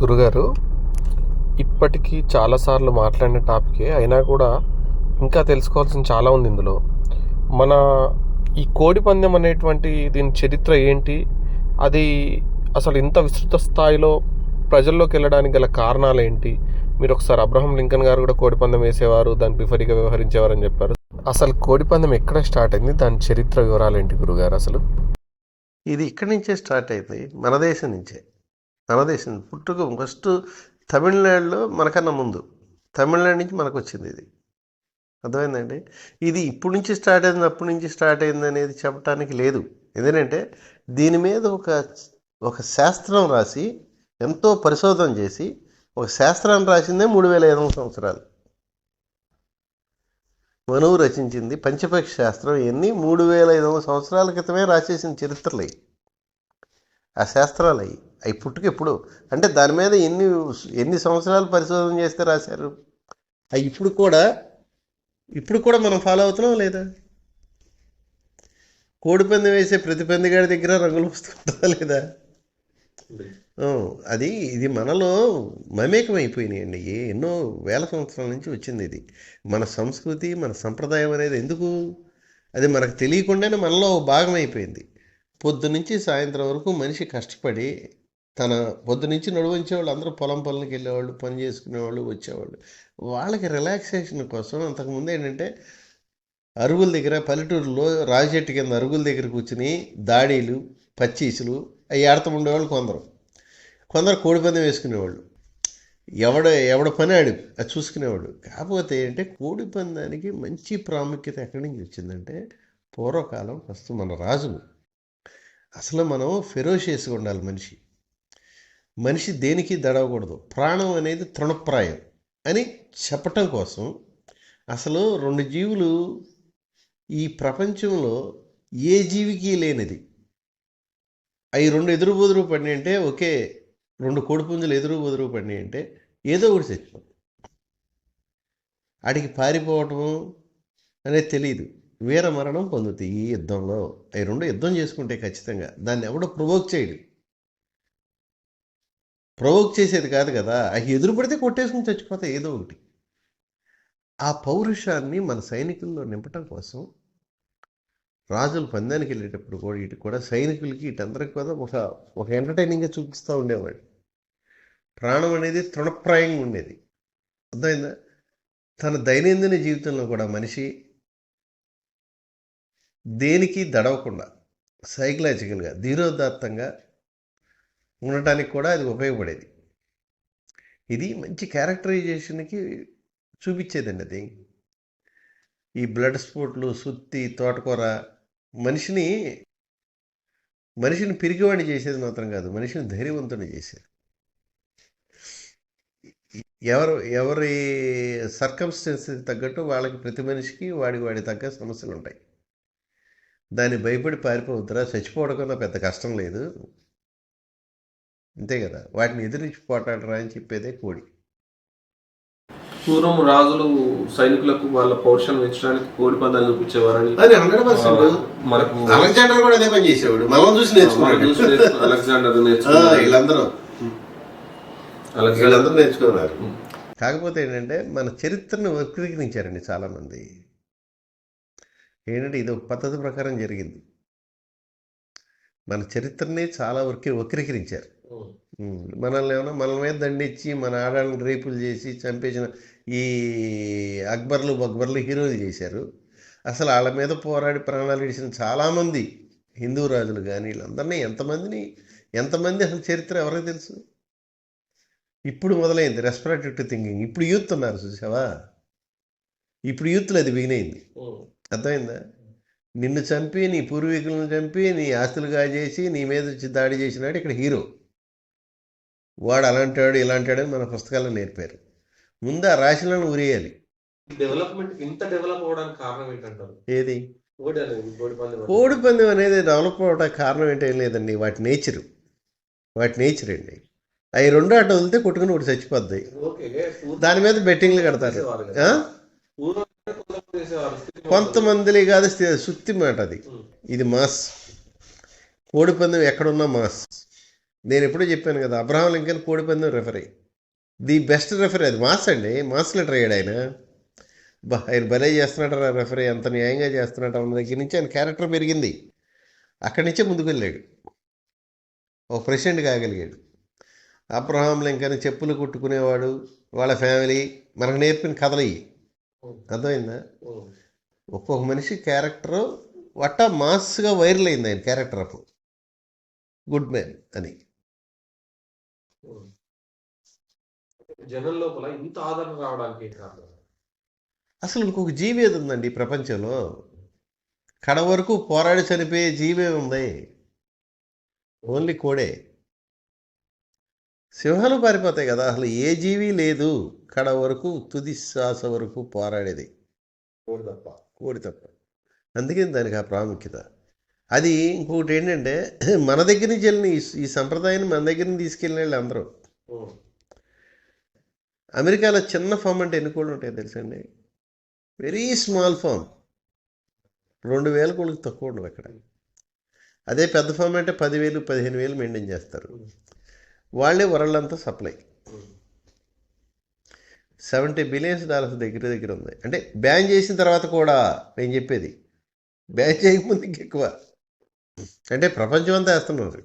గురుగారు ఇప్పటికీ చాలాసార్లు మాట్లాడిన టాపికే అయినా కూడా ఇంకా తెలుసుకోవాల్సిన చాలా ఉంది ఇందులో. మన ఈ కోడి పందెం అనేటువంటి దీని చరిత్ర ఏంటి? అది అసలు ఇంత విస్తృత స్థాయిలో ప్రజల్లోకి వెళ్ళడానికి గల కారణాలు ఏంటి? మీరు ఒకసారి అబ్రహం లింకన్ గారు కూడా కోడి పందెం వేసేవారు దాని ప్రిఫరీగా వ్యవహరించేవారు అని చెప్పారు. అసలు కోడి పందెం ఎక్కడ స్టార్ట్ అయింది? దాని చరిత్ర వివరాలు ఏంటి గురుగారు అసలు? ఇది ఇక్కడి నుంచే స్టార్ట్ అయింది మన దేశం నుంచే. మన దేశం. పుట్టుక ఫస్ట్ తమిళనాడులో మనకన్నా ముందు. తమిళనాడు నుంచి మనకు వచ్చింది ఇది. అర్థమైందండి? ఇది ఇప్పుడు నుంచి స్టార్ట్ అయింది అప్పటి నుంచి స్టార్ట్ అయింది అనేది చెప్పడానికి లేదు. ఎందుకంటే దీని మీద ఒక ఒక శాస్త్రం రాసి ఎంతో పరిశోధన చేసి ఒక శాస్త్రం రాసిందే మూడు వేల ఐదు వందల సంవత్సరాలు. మనువు రచించింది పంచపక్ష శాస్త్రం. ఇవన్నీ మూడు వేల ఐదు వందల సంవత్సరాల క్రితమే రాసేసిన చరిత్రలు. అవి ఆ శాస్త్రాలు అవి అవి పుట్టుక ఎప్పుడు? అంటే దాని మీద ఎన్ని ఎన్ని సంవత్సరాలు పరిశోధన చేస్తే రాశారు? అవి ఇప్పుడు కూడా ఇప్పుడు కూడా మనం ఫాలో అవుతున్నాం లేదా? కోడి పందెం వేసే ప్రతి పందిగాడి దగ్గర రంగులు వస్తుందా లేదా? అది ఇది మనలో మమేకం అయిపోయినాయండి ఏ- ఎన్నో వేల సంవత్సరాల నుంచి వచ్చింది ఇది. మన సంస్కృతి మన సంప్రదాయం అనేది ఎందుకు? అది మనకు తెలియకుండానే మనలో భాగం అయిపోయింది పొద్దు నుంచి సాయంత్రం వరకు మనిషి కష్టపడి తన పొద్దు నుంచి నడువంచేవాళ్ళు అందరూ పొలం పొలంకి వెళ్ళేవాళ్ళు పని చేసుకునేవాళ్ళు వచ్చేవాళ్ళు. వాళ్ళకి రిలాక్సేషన్ కోసం అంతకుముందు ఏంటంటే అరుగుల దగ్గర పల్లెటూరులో రాగి చెట్టు కింద అరుగుల దగ్గర కూర్చుని దాడీలు పచ్చీసులు అవి ఆడతా ఉండేవాళ్ళు కొందరు. కొందరు కోడిపందెం వేసుకునేవాళ్ళు. ఎవడ ఎవడ పని ఆడు అది చూసుకునేవాడు కాకపోతే ఏంటంటే కోడి పందానికి మంచి ప్రాముఖ్యత ఎక్కడి నుంచి వచ్చిందంటే పూర్వకాలం ఫస్ట్ మన రాజులు. అసలు మనం ఫెరోషియస్గా ఉండాలి మనిషి. మనిషి దేనికి దడవకూడదు? ప్రాణం అనేది తృణప్రాయం అని చెప్పటం కోసం అసలు రెండు జీవులు ఈ ప్రపంచంలో ఏ జీవికి లేనిది. అవి రెండు ఎదురు బొదురు పడినాయి అంటే ఒకే రెండు కోడిపుంజులు ఎదురు బొదురు పడినాయి అంటే ఏదో ఒకటి చచ్చిపోతుంది ఆడికి పారిపోవటము అనేది తెలియదు వీర మరణం పొందుతాయి ఈ యుద్ధంలో. అవి రెండు యుద్ధం చేసుకుంటే ఖచ్చితంగా దాన్ని ఎవడో ప్రొవోక్ చేయడు. ప్రొవోక్ చేసేది కాదు కదా అవి ఎదురుపడితే కొట్టేసుకుని చచ్చిపోతాయి ఏదో ఒకటి. ఆ పౌరుషాన్ని మన సైనికుల్లో నింపటం కోసం రాజులు పందానికి వెళ్ళేటప్పుడు కూడా ఇటు కూడా సైనికులకి ఇటందరికి కూడా ఒక ఒక ఎంటర్టైనింగ్గా చూపిస్తూ ఉండేవాడు ప్రాణం అనేది తృణప్రాయంగా ఉండేది. అర్థమైందా? తన దైనందిన జీవితంలో కూడా మనిషి దేనికి దడవకుండా సైకలాజికల్గా ధీరోదాత్తంగా ఉండటానికి కూడా అది ఉపయోగపడేది. ఇది మంచి క్యారెక్టరైజేషన్కి చూపించేదండి అది. ఈ బ్లడ్ స్పోట్లు సుత్తి తోటకూర మనిషిని మనిషిని పిరిగివాణి చేసేది మాత్రం కాదు మనిషిని ధైర్యవంతుని చేసేది. ఎవరు ఎవరి సర్కమ్స్టెన్స్ తగ్గట్టు వాళ్ళకి ప్రతి మనిషికి వాడి వాడి తగ్గ సమస్యలు ఉంటాయి దాన్ని భయపడి పారిపోవద్దురా చచ్చిపోవడం కన్నా పెద్ద కష్టం లేదు. అంతే కదా. వాటిని ఎదిరించి పోటాడరా అని చెప్పేదే కోడి. పూర్వం రాజులు సైనికులకు వాళ్ళ పౌరుషాన్ని పెంచడానికి కోడి పందాలు చూపించేవారని అది హండ్రెడ్ పర్సెంట్. మనకు అలెగ్జాండర్ కూడా అదే పని చేసేవాడు. మనం చూసి నేర్చుకున్నాడు. అలెగ్జాండర్ వీళ్ళందరూ. వీళ్ళందరూ నేర్చుకున్నారు. కాకపోతే ఏంటంటే మన చరిత్రను వక్రీకరించారండి చాలామంది. ఏంటంటే ఇది ఒక పద్ధతి ప్రకారం జరిగింది. మన చరిత్రని చాలా వక్రీ వక్రీకరించారు. మనల్ని ఏమన్నా మన మీద దండిచ్చి మన ఆడాళ్ళని రేపులు చేసి చంపేసిన ఈ అక్బర్లు బక్బర్లు హీరోలు చేశారు. అసలు వాళ్ళ మీద పోరాడి ప్రాణాలు ఇడిచిన చాలామంది హిందూ రాజులు కానీ వీళ్ళందరినీ ఎంతమందిని ఎంతమంది అసలు చరిత్ర ఎవరికి తెలుసు? ఇప్పుడు మొదలైంది రెస్పిరేటివ్ థింకింగ్. ఇప్పుడు యూత్ ఉన్నారు చూసావా ఇప్పుడు యూత్లో అది బిగినైంది అర్థమైందా? నిన్ను చంపి నీ పూర్వీకులను చంపి నీ ఆస్తులు కాజేసి నీ మీద వచ్చి దాడి చేసినాడు ఇక్కడ హీరో. వాడు అలాంటాడు ఇలాంటాడు అని మన పుస్తకాల్లో నేర్పారు. ముందు ఆ రాశులను ఉరేయాలి డెవలప్మెంట్ ఇంత డెవలప్ అవడానికి కారణం ఏంటంటారు? ఏది? కోడి పందెం అనేది. డెవలప్ అవడానికి కారణం ఏంటేం లేదండి వాటి నేచరు. వాటి నేచర్ అండి. అవి రెండు అటు వదిలితే కొట్టుకుని ఒకటి చచ్చిపోద్ది. దాని మీద బెట్టింగ్లు కడతారు. కొంతమంది కాదు సుత్తి మాట అది. ఇది మాస్. కోడి పందెం ఎక్కడున్నా మాస్. నేను ఎప్పుడూ చెప్పాను కదా అబ్రహాం లింకన్ కోడిపందెం రెఫరీ ది బెస్ట్ రెఫరీ అది మాస్ అండి మాస్ లెటర్ అయ్యాడు ఆయన. బా ఆయన భలే చేస్తున్నాడు ఆ రెఫరీ అంత న్యాయంగా చేస్తున్నాడు అన్న దగ్గర నుంచి ఆయన క్యారెక్టర్ పెరిగింది. అక్కడి నుంచే ముందుకు వెళ్ళాడు. ఒక ప్రెసిడెంట్ కాగలిగాడు. అబ్రహాం లింకన్ చెప్పులు కుట్టుకునేవాడు వాళ్ళ ఫ్యామిలీ మనకు నేర్పిన కథలు ఇవి అర్థమైందా? ఒక్కొక్క మనిషి క్యారెక్టర్ వట్ట మాస్గా వైరల్ అయింది ఆయన క్యారెక్టర్ అప్పుడు. గుడ్ మ్యాన్ అని. జనం లోపల ఇంత ఆదరణ రావడానికి కారణం? అసలు ఇంకొక జీవి ఏది ఉందండి ప్రపంచంలో? కడ వరకు పోరాడి చనిపోయే జీవే ఉంది. ఓన్లీ కోడే. సింహాలు పారిపోతాయి కదా అసలు ఏ జీవి లేదు కడ వరకు తుది శ్వాస వరకు పోరాడేది. కోడి తప్ప. కోడి తప్ప. అందుకే దానికి ఆ ప్రాముఖ్యత. అది ఇంకొకటి ఏంటంటే మన దగ్గర నుంచి వెళ్ళిన ఈ- సంప్రదాయాన్ని మన దగ్గర నుంచి తీసుకెళ్ళిన వాళ్ళు అందరూ. అమెరికాలో చిన్న ఫామ్ అంటే ఎన్ని కోళ్ళు ఉంటాయి తెలుసండి? Very small farm. రెండు వేల కోళ్ళకి తక్కువ ఉండవు అక్కడ. అదే పెద్ద ఫామ్ అంటే పదివేలు పదిహేను వేలు మెయింటైన్ చేస్తారు. వాళ్ళే వరల్డ్ అంతా సప్లై సెవెంటీ బిలియన్స్ డాలర్స్ దగ్గర దగ్గర ఉంది. అంటే బ్యాన్ చేసిన తర్వాత కూడా నేను చెప్పేది. బ్యాన్ చేయకముందు ఇంకెక్కువ. అంటే ప్రపంచం అంతా వేస్తున్నారు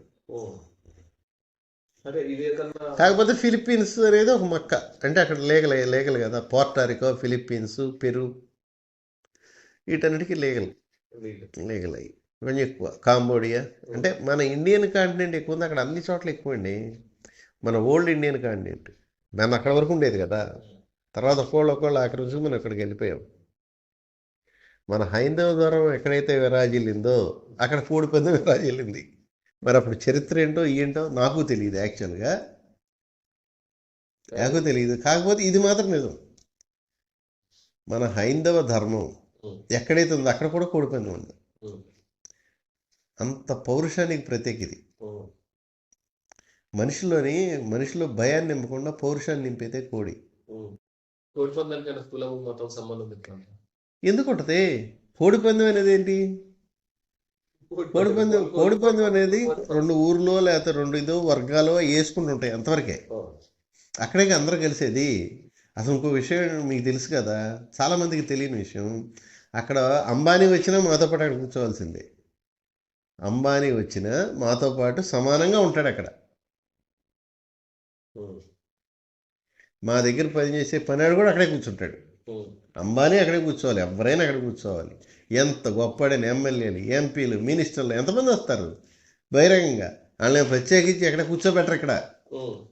కాకపోతే ఫిలిప్పీన్స్ అనేది ఒక మక్క. అంటే అక్కడ లీగల్ లీగల్ కదా. పోర్టారికో ఫిలిప్పీన్స్ పెరు వీటన్నిటికీ లీగల్. లీగల్. అయ్యి కొంచెం ఎక్కువ. కాంబోడియా. అంటే మన ఇండియన్ కాంటినెంట్ ఎక్కువ ఉంది. అక్కడ అన్ని చోట్ల ఎక్కువ అండి మన ఓల్డ్ ఇండియన్ కాంటినెంట్. మన అక్కడ వరకు ఉండేది కదా. తర్వాత ఒక్కోళ్ళు ఒక్కోళ్ళు ఆక్రమించి మనం అక్కడికి వెళ్ళిపోయాం. మన హైందవ దూరం ఎక్కడైతే విరాజిల్లిందో అక్కడ కోడి పందెం విరాజిల్లింది. మరి అప్పుడు చరిత్ర ఏంటో ఏంటో నాకు తెలియదు యాక్చువల్గా. నాకు తెలియదు కాకపోతే ఇది మాత్రం నిజం. మన హైందవ ధర్మం ఎక్కడైతే ఉందో అక్కడ కూడా కోడి పందెం ఉంది. అంత పౌరుషానికి ప్రత్యేక ఇది. మనిషిలోని మనిషిలో భయాన్ని నింపకుండా పౌరుషాన్ని నింపేదే కోడి. కోడి పందానికైనా కులం మతం సంబంధం ఎందుకు ఉంటుంది కోడి పందెం అనేది ఏంటి? కోడి పందెం కోడి పందెం అనేది రెండు ఊర్లో లేకపోతే రెండు ఇదో వర్గాలు వేసుకుంటుంటాయి అంతవరకే. అక్కడే అందరూ కలిసేది. అసలు ఇంకో విషయం మీకు తెలుసు కదా చాలామందికి తెలియని విషయం. అక్కడ అంబానీ వచ్చినా మాతో పాటు అక్కడ కూర్చోవాల్సిందే. అంబానీ వచ్చినా మాతో పాటు సమానంగా ఉంటాడు అక్కడ. మా దగ్గర పనిచేసే పనివాడు కూడా అక్కడే కూర్చుంటాడు. అంబానీ అక్కడే కూర్చోవాలి ఎవరైనా అక్కడ కూర్చోవాలి. ఎంత గొప్పడైన ఎమ్మెల్యేలు ఎంపీలు మినిస్టర్లు ఎంతమంది వస్తారు? బహిరంగంగా. వాళ్ళని ప్రత్యేకించి ఎక్కడ కూర్చోబెట్టరు ఇక్కడ.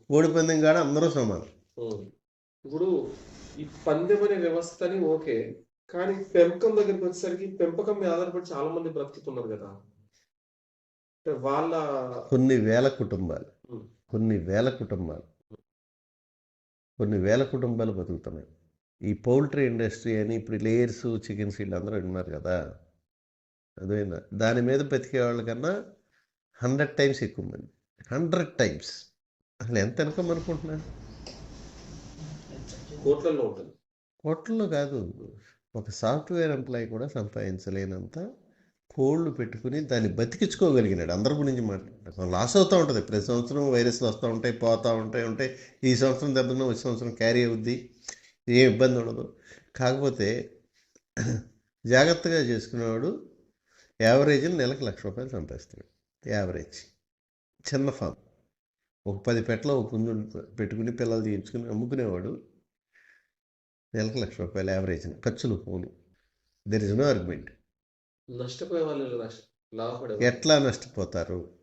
కోడి పందెం కాడ అందరూ సమానం. ఇప్పుడు ఈ పందెం అనే వ్యవస్థని ఓకే కానీ పెంపకం దగ్గరికి వచ్చేసరికి పెంపకం మీద ఆధారపడి చాలా మంది బ్రతుకుతున్నారు కదా. అంటే వాళ్ళ కొన్ని వేల కుటుంబాలు. కొన్ని వేల కుటుంబాలు కొన్ని వేల కుటుంబాలు బతుకుతున్నాయి. ఈ పౌల్ట్రీ ఇండస్ట్రీ అని ఇప్పుడు లేయర్స్ చికెన్స్ వీళ్ళందరూ ఉన్నారు కదా. అదేనా? దాని మీద బతికే వాళ్ళకన్నా హండ్రెడ్ టైమ్స్ ఎక్కువ మంది. Hundred times. అసలు ఎంత ఇన్కమ్ అనుకుంటున్నా? కోట్లలో ఉంటుంది. కోట్లలో కాదు. ఒక సాఫ్ట్వేర్ ఎంప్లాయీ కూడా సంపాదించలేనంత కోళ్ళు పెట్టుకుని దాన్ని బతికించుకోగలిగినాడు. అందరి గురించి మాట్లాడటం లాస్ అవుతూ ఉంటుంది. ప్రతి సంవత్సరం వైరస్లు వస్తూ ఉంటాయి పోతూ ఉంటాయి ఉంటాయి. ఈ సంవత్సరం దెబ్బతిన్న వచ్చే సంవత్సరం క్యారీ అవుద్ది. ఏం ఇబ్బంది ఉండదు. కాకపోతే జాగ్రత్తగా చేసుకునేవాడు యావరేజ్ నెలకు లక్ష రూపాయలు సంపాదిస్తాడు. యావరేజ్. చిన్న ఫామ్. ఒక పది పెట్టల ఒక పుంజు పెట్టుకుని పిల్లలు తీయించుకుని అమ్ముకునేవాడు నెలకు లక్ష రూపాయలు యావరేజ్ ఖర్చులు పోను. దెర్ ఇస్ నో ఆర్గ్యుమెంట్ నష్టపోయే వాళ్ళు ఎట్లా నష్టపోతారు?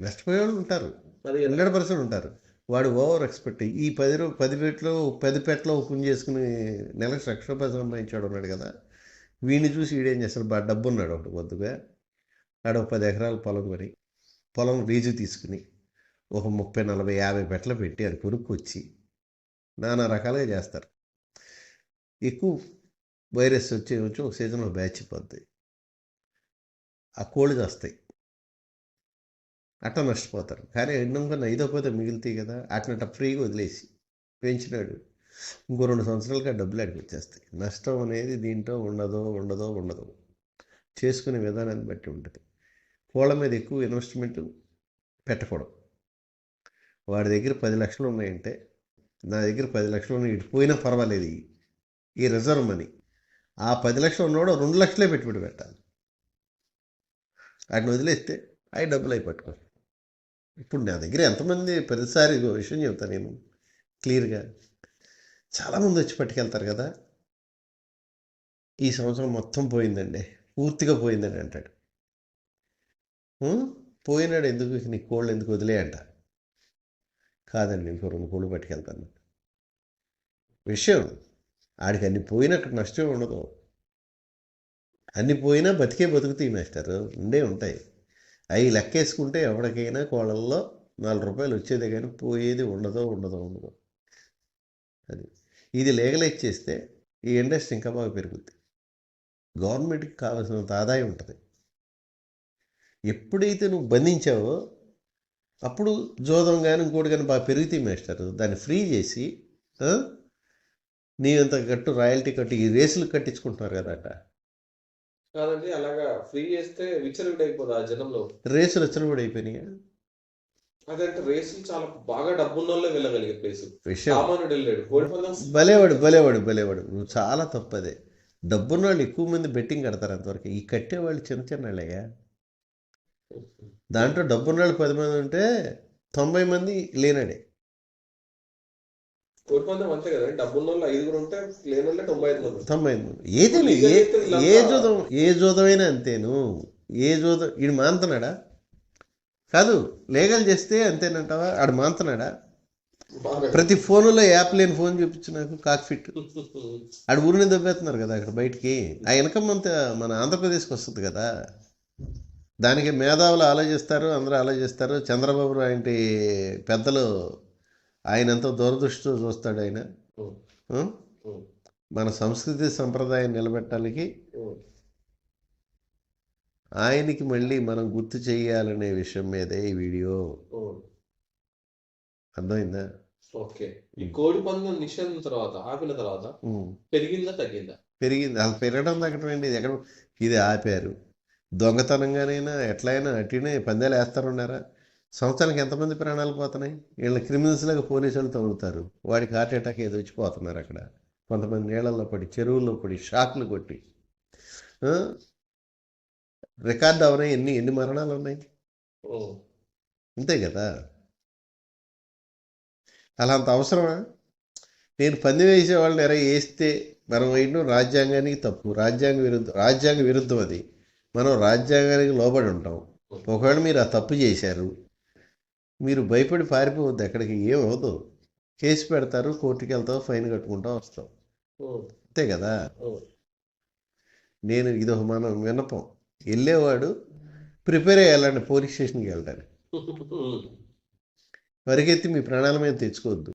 నష్టపోయే వాళ్ళు ఉంటారు హండ్రెడ్ పర్సెంట్ ఉంటారు. వాడు ఓవర్ ఎక్స్పెక్ట్. ఈ పది రూ పది పెట్లో పది పెట్లో ఓపెన్ చేసుకుని నెలకు లక్ష రూపాయలు సంపాదించాడు ఉన్నాడు కదా. వీడిని చూసి వీడేం చేస్తాడు? బాగా డబ్బు ఉన్నాడు ఒకటి కొద్దిగా. ఆడ ఒక పది ఎకరాల పొలం కొని పొలం రీజు తీసుకుని ఒక ముప్పై నలభై యాభై పెట్ల పెట్టి అది కొనుక్కొచ్చి నానా రకాలుగా చేస్తారు. ఎక్కువ వైరస్ వచ్చి వచ్చి ఒక సీజన్లో బ్యాచ్ పోద్ది ఆ కోళ్ళు చేస్తాయి అట్ట నష్టపోతారు కానీ ఎన్నం ఐదో పోతే మిగులుతాయి కదా. అట్లా ఫ్రీగా వదిలేసి పెంచినాడు. ఇంకో రెండు సంవత్సరాలకి ఆ డబ్బులు అడిగి వచ్చేస్తాయి. నష్టం అనేది దీంట్లో ఉండదో ఉండదో ఉండదు. చేసుకునే విధానాన్ని బట్టి ఉంటుంది. కోళ్ళ మీద ఎక్కువ ఇన్వెస్ట్మెంట్ పెట్టకూడదు. వాడి దగ్గర పది లక్షలు ఉన్నాయంటే నా దగ్గర పది లక్షలు ఉన్నాయి ఇటు పోయినా పర్వాలేదు. ఈ- ఈ రిజర్వ్ మనీ ఆ పది లక్షలు ఉన్నవాడు రెండు లక్షలే పెట్టుబడి పెట్టాలి. వాటిని వదిలేస్తే అవి డబ్బులు అయి పట్టుకోవాలి ఇప్పుడు నా దగ్గర ఎంతమంది ప్రతిసారి ఇదో విషయం చెప్తాను నేను. క్లియర్గా. చాలామంది వచ్చి పట్టుకెళ్తారు కదా. ఈ సంవత్సరం మొత్తం పోయిందండి. పూర్తిగా పోయిందని అంటాడు. పోయినాడు ఎందుకు? నీ కోళ్ళు ఎందుకు వదిలే అంట. కాదండి ఇంకో రెండు కోళ్ళు పట్టుకెళ్తాను. విషయం ఆడికి అన్ని పోయినా అక్కడ నష్టం ఉండదు. అన్ని పోయినా బతికే బతుకుతాయి మాస్టర్. ఉండే ఉంటాయి. అవి లెక్కేసుకుంటే ఎవరికైనా కోళ్ళల్లో నాలుగు రూపాయలు వచ్చేదే కానీ పోయేది ఉండదో ఉండదో ఉండదు. అది. ఇది లీగలైజ్ చేస్తే ఈ ఇండస్ట్రీ ఇంకా బాగా పెరుగుద్ది. గవర్నమెంట్కి కావాల్సినంత ఆదాయం ఉంటుంది. ఎప్పుడైతే నువ్వు బంధించావో అప్పుడు జోదం కానీ ఇంకోటి కానీ బాగా పెరుగుతాయి మేస్టర్. దాన్ని ఫ్రీ చేసి నీవంత కట్టు రాయల్టీ కట్టు ఈ రేసులు కట్టించుకుంటున్నారు కదా అట కాదండి అలాగా ఫ్రీ చేస్తే విచ్చలవిడి అయిపోదా ఆ జనంలో? రేసులు వచ్చిన కూడా అయిపోయినాయి అదంటే రేసులు చాలా బాగా డబ్బున్న వాళ్ళే వెళ్ళగలిగే ప్లేస్ సామాన్యుడు వెళ్ళాడు. భలేవాడు భలేవాడు భలేవాడు నువ్వు చాలా తప్పదే. డబ్బున్న వాళ్ళు ఎక్కువ మంది బెట్టింగ్ కడతారు అంతవరకు. ఈ కట్టేవాళ్ళు చిన్న చిన్న వాళ్ళయ్యా దాంట్లో డబ్బున్న వాళ్ళు పది మంది ఉంటే తొంభై మంది లేనాడే. కోడి పందెం అంతే కదండి డబ్బున్న వాళ్ళు ఐదుగురు ఉంటే లేని వాళ్ళే తొంభై ఐదు మంది. తొంభై మంది. ఏదైనా ఏ ఏ జోదం ఏ జోదమైనా అంతేను. ఏ జోదం ఈడు మాంతనాడా? కాదు లీగల్ చేస్తే అంతేనంటావా? ఆడు మాంతనాడా. ప్రతి ఫోనులో యాప్ లేని ఫోన్ చూపించు నాకు కాక్ఫిట్ ఆడ ఊరిని దెబ్బేస్తున్నారు కదా అక్కడ బయటికి. ఆ ఇన్కమ్ అంతా మన ఆంధ్రప్రదేశ్కి వస్తుంది కదా. దానికి మేధావులు ఆలోచిస్తారు అందరూ ఆలోచిస్తారు. చంద్రబాబు లాంటి పెద్దలు ఆయన ఎంతో దూరదృష్టితో చూస్తాడు ఆయన. మన సంస్కృతి సంప్రదాయం నిలబెట్టానికి ఉం. ఆయనకి మళ్ళీ మనం గుర్తు చేయాలనే విషయం మీదే ఈ వీడియో. అర్థమైందా? ఓకే. ఈ కోడి పందెం నిషేధం తర్వాత ఆపిన తర్వాత. పెరిగిందా తగ్గిందా? పెరిగింది. అసలు పెరగడం తగ్గడం ఏంటి ఇది ఎక్కడ ఇది ఆపారు. దొంగతనంగానైనా ఎట్లయినా అట్టినే పందాలు వేస్తారున్నారా సంవత్సరానికి ఎంతమంది ప్రాణాలు పోతున్నాయి? వీళ్ళ క్రిమినల్స్లాగా పోలీసు వాళ్ళు తగులుతారు వాడికి హార్ట్ అటాక్ ఏదో వచ్చి పోతున్నారు అక్కడ. కొంతమంది నీళ్ళల్లో పడి చెరువుల్లో పడి షాక్లు కొట్టి? రికార్డ్ అవనాయి ఎన్ని ఎన్ని మరణాలు ఉన్నాయి. అంతే కదా? అలా అంత అవసరమా? నేను పంది వేసే వాళ్ళని ఎర వేస్తే మనం వేయడం రాజ్యాంగానికి తప్పు. రాజ్యాంగ విరుద్ధం రాజ్యాంగ విరుద్ధం అది. మనం రాజ్యాంగానికి లోబడి ఉంటాం. ఒకవేళ మీరు ఆ తప్పు చేశారు మీరు భయపడి పారిపోవద్దు ఎక్కడికి ఏమవుదు కేసు పెడతారు కోర్టుకి వెళ్తావు ఫైన్ కట్టుకుంటా వస్తావు ఉం. అంతే కదా. నేను ఇది ఒక మనం విన్నపం వెళ్ళేవాడు ప్రిపేర్ అయ్యాలండి పోలీస్ స్టేషన్కి వెళ్ళడానికి. పరిగెత్తి మీ ప్రాణాల మీద తెచ్చుకోవద్దు